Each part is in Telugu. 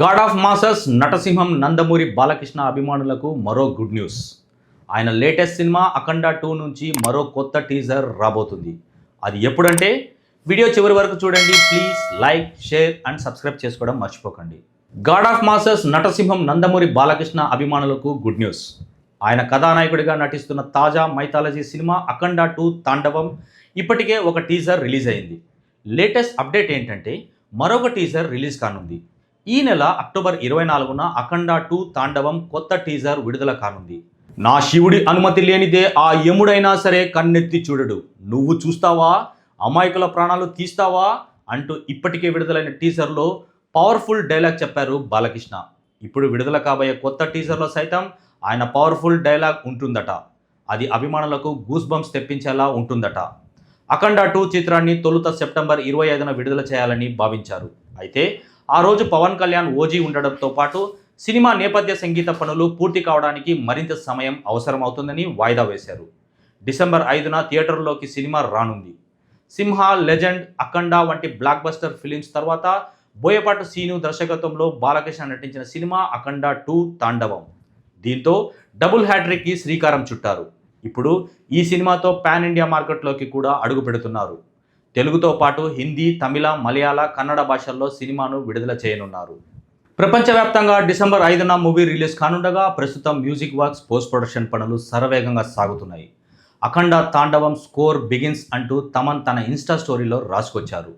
గాడ్ ఆఫ్ మాసస్ నటసింహం నందమూరి బాలకృష్ణ అభిమానులకు మరో గుడ్ న్యూస్. ఆయన లేటెస్ట్ సినిమా అఖండ టూ నుంచి మరో కొత్త టీజర్ రాబోతుంది. అది ఎప్పుడంటే? వీడియో చివరి వరకు చూడండి. Please like share and subscribe చేసుకోవడం మర్చిపోకండి. గాడ్ ఆఫ్ మాసస్ నటసింహం నందమూరి బాలకృష్ణ అభిమానులకు గుడ్ న్యూస్. ఆయన కథానాయకుడిగా నటిస్తున్న తాజా mythology cinema Akhanda two Thandavam ఇప్పటికే ఒక టీజర్ రిలీజ్ అయింది. లేటెస్ట్ అప్డేట్ ఏంటంటే మరొక టీజర్ రిలీజ్ కానుంది. ఈ నెల అక్టోబర్ ఇరవై నాలుగున అఖండ టూ తాండవం కొత్త టీజర్ విడుదల కానుంది. నా శివుడి అనుమతి లేనిదే ఆ యముడైనా సరే కన్నెత్తి చూడడు. నువ్వు చూస్తావా? అమాయకుల ప్రాణాలు తీస్తావా? అంటూ ఇప్పటికే విడుదలైన టీజర్లో పవర్ఫుల్ డైలాగ్ చెప్పారు బాలకృష్ణ. ఇప్పుడు విడుదల కాబోయే కొత్త టీజర్లో సైతం ఆయన పవర్ఫుల్ డైలాగ్ ఉంటుందట. అది అభిమానులకు గూస్ బంప్స్ తెప్పించేలా ఉంటుందట. అఖండ టూ చిత్రాన్ని తొలుత సెప్టెంబర్ ఇరవై ఐదున విడుదల చేయాలని భావించారు. అయితే ఆ రోజు పవన్ కళ్యాణ్ ఓజీ ఉండడంతో పాటు సినిమా నేపథ్య సంగీత పనులు పూర్తి కావడానికి మరింత సమయం అవసరమవుతుందని వాయిదా వేశారు. డిసెంబర్ ఐదున థియేటర్లోకి సినిమా రానుంది. సింహ లెజెండ్ అఖండ వంటి బ్లాక్ బస్టర్ ఫిలిమ్స్ తర్వాత బోయపాటు సీను దర్శకత్వంలో బాలకృష్ణ నటించిన సినిమా అఖండ టూ తాండవం. దీంతో డబుల్ హ్యాట్రిక్కి శ్రీకారం చుట్టారు. ఇప్పుడు ఈ సినిమాతో పాన్ ఇండియా మార్కెట్లోకి కూడా అడుగు పెడుతున్నారు. తెలుగుతో పాటు హిందీ తమిళ మలయాళ కన్నడ భాషల్లో సినిమాను విడుదల చేయనున్నారు. ప్రపంచవ్యాప్తంగా డిసెంబర్ ఐదున మూవీ రిలీజ్ కానుండగా ప్రస్తుతం మ్యూజిక్ వర్క్స్ పోస్ట్ ప్రొడక్షన్ పనులు శరవేగంగా సాగుతున్నాయి. అఖండ తాండవం స్కోర్ బిగిన్స్ అంటూ తమన్ తన ఇన్స్టా స్టోరీలో రాసుకొచ్చారు.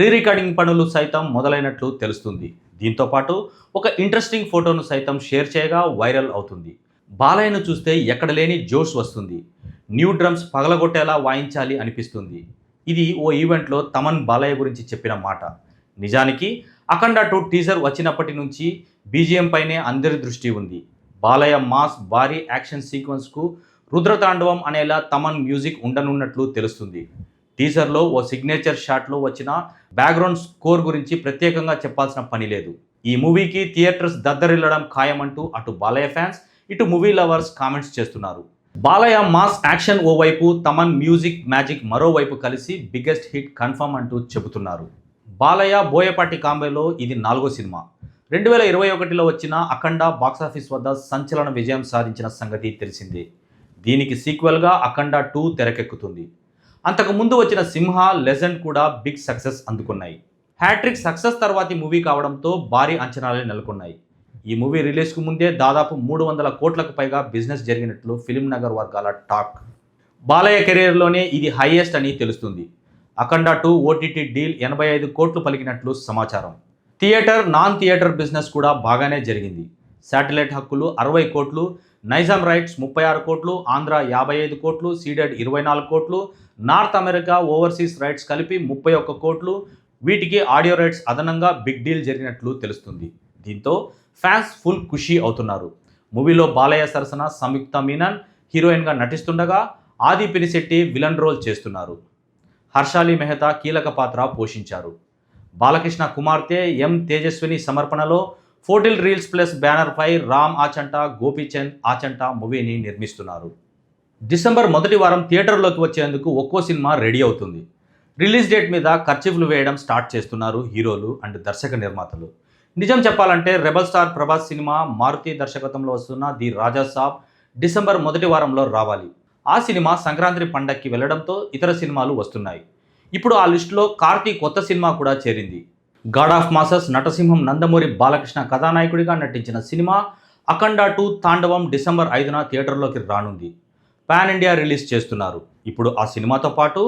రీ రికార్డింగ్ పనులు సైతం మొదలైనట్లు తెలుస్తుంది. దీంతో పాటు ఒక ఇంట్రెస్టింగ్ ఫోటోను సైతం షేర్ చేయగా వైరల్ అవుతుంది. బాలయ్యను చూస్తే ఎక్కడ లేని జోష్ వస్తుంది. న్యూ డ్రమ్స్ పగలగొట్టేలా వాయించాలి అనిపిస్తుంది. ఇది ఓ ఈవెంట్లో తమన్ బాలయ్య గురించి చెప్పిన మాట. నిజానికి అఖండ టూ టీజర్ వచ్చినప్పటి నుంచి బీజిఎం పైనే అందరి దృష్టి ఉంది. బాలయ్య మాస్ భారీ యాక్షన్ సీక్వెన్స్కు రుద్రతాండవం అనేలా తమన్ మ్యూజిక్ ఉండనున్నట్లు తెలుస్తుంది. టీజర్లో ఓ సిగ్నేచర్ షాట్లో వచ్చిన బ్యాక్గ్రౌండ్ స్కోర్ గురించి ప్రత్యేకంగా చెప్పాల్సిన పని లేదు. ఈ మూవీకి థియేటర్స్ దద్దరిల్లడం ఖాయమంటూ అటు బాలయ్య ఫ్యాన్స్ ఇటు మూవీ లవర్స్ కామెంట్స్ చేస్తున్నారు. బాలయ్య మాస్ యాక్షన్ ఓవైపు తమన్ మ్యూజిక్ మ్యాజిక్ మరోవైపు కలిసి బిగ్గెస్ట్ హిట్ కన్ఫర్మ్ అంటూ చెబుతున్నారు. బాలయ్య బోయపాటి కాంబేలో ఇది నాలుగో సినిమా. రెండు వేల ఇరవై ఒకటిలో వచ్చిన అఖండ బాక్సాఫీస్ వద్ద సంచలన విజయం సాధించిన సంగతి తెలిసిందే. దీనికి సీక్వెల్గా అఖండ టూ తెరకెక్కుతుంది. అంతకు ముందు వచ్చిన సింహ లెజెండ్ కూడా బిగ్ సక్సెస్ అందుకున్నాయి. హ్యాట్రిక్ సక్సెస్ తర్వాతి మూవీ కావడంతో భారీ అంచనాలే నెలకొన్నాయి. ఈ మూవీ రిలీజ్కు ముందే దాదాపు మూడు వందల కోట్లకు పైగా బిజినెస్ జరిగినట్లు ఫిలిం నగర్ వర్గాల టాక్. బాలయ్య కెరీర్లోనే ఇది హైయెస్ట్ అని తెలుస్తుంది. అఖండ టూ ఓటీటీ డీల్ ఎనభై ఐదు కోట్లు పలికినట్లు సమాచారం. థియేటర్ నాన్ థియేటర్ బిజినెస్ కూడా బాగానే జరిగింది. శాటిలైట్ హక్కులు అరవై కోట్లు నైజాం రైట్స్ ముప్పై ఆరు కోట్లు ఆంధ్ర యాభై ఐదు కోట్లు సీడెడ్ ఇరవై నాలుగు కోట్లు నార్త్ అమెరికా ఓవర్సీస్ రైట్స్ కలిపి ముప్పై ఒక్క కోట్లు వీటికి ఆడియో రైట్స్ అదనంగా బిగ్ డీల్ జరిగినట్లు తెలుస్తుంది. దీంతో ఫ్యాన్స్ ఫుల్ ఖుషి అవుతున్నారు. మూవీలో బాలయ్య సరసన సంయుక్త మీనన్ హీరోయిన్గా నటిస్తుండగా ఆది పినిశెట్టి విలన్ రోల్ చేస్తున్నారు. హర్షాలి మెహతా కీలక పాత్ర పోషించారు. బాలకృష్ణ కుమార్తె ఎం తేజస్విని సమర్పణలో ఫోటిల్ రీల్స్ ప్లస్ బ్యానర్పై రామ్ ఆచంట గోపీచంద్ ఆచంట మూవీని నిర్మిస్తున్నారు. డిసెంబర్ మొదటి వారం థియేటర్లోకి వచ్చేందుకు ఒక్కో సినిమా రెడీ అవుతుంది. రిలీజ్ డేట్ మీద ఖర్చులు వేయడం స్టార్ట్ చేస్తున్నారు హీరోలు అండ్ దర్శక నిర్మాతలు. నిజం చెప్పాలంటే rebel star Prabhas cinema Maruthi దర్శకత్వంలో వస్తున్న ది రాజా సాబ్ డిసెంబర్ మొదటి వారంలో రావాలి. ఆ సినిమా సంక్రాంతి పండక్కి వెళ్ళడంతో ఇతర సినిమాలు వస్తున్నాయి. ఇప్పుడు ఆ లిస్టులో కార్తీ కొత్త సినిమా కూడా చేరింది. గాడ్ ఆఫ్ మాసస్ నటసింహం నందమూరి బాలకృష్ణ కథానాయకుడిగా నటించిన cinema Akhanda two Thandavam December ఐదున థియేటర్లోకి రానుంది. పాన్ ఇండియా రిలీజ్ చేస్తున్నారు. ఇప్పుడు ఆ సినిమాతో పాటు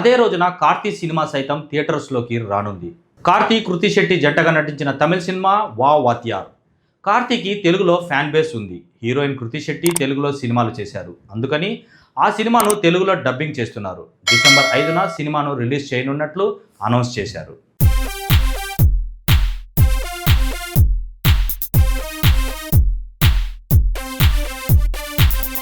అదే రోజున కార్తీ సినిమా సైతం థియేటర్స్లోకి రానుంది. కార్తీ కృతి శెట్టి జంటగా నటించిన తమిళ సినిమా వా వాత్యార్. కార్తీకి తెలుగులో ఫ్యాన్ బేస్ ఉంది. హీరోయిన్ కృతి శెట్టి తెలుగులో సినిమాలు చేశారు. అందుకని ఆ సినిమాను తెలుగులో డబ్బింగ్ చేస్తున్నారు. డిసెంబర్ ఐదున సినిమాను రిలీజ్ చేయనున్నట్లు అనౌన్స్ చేశారు.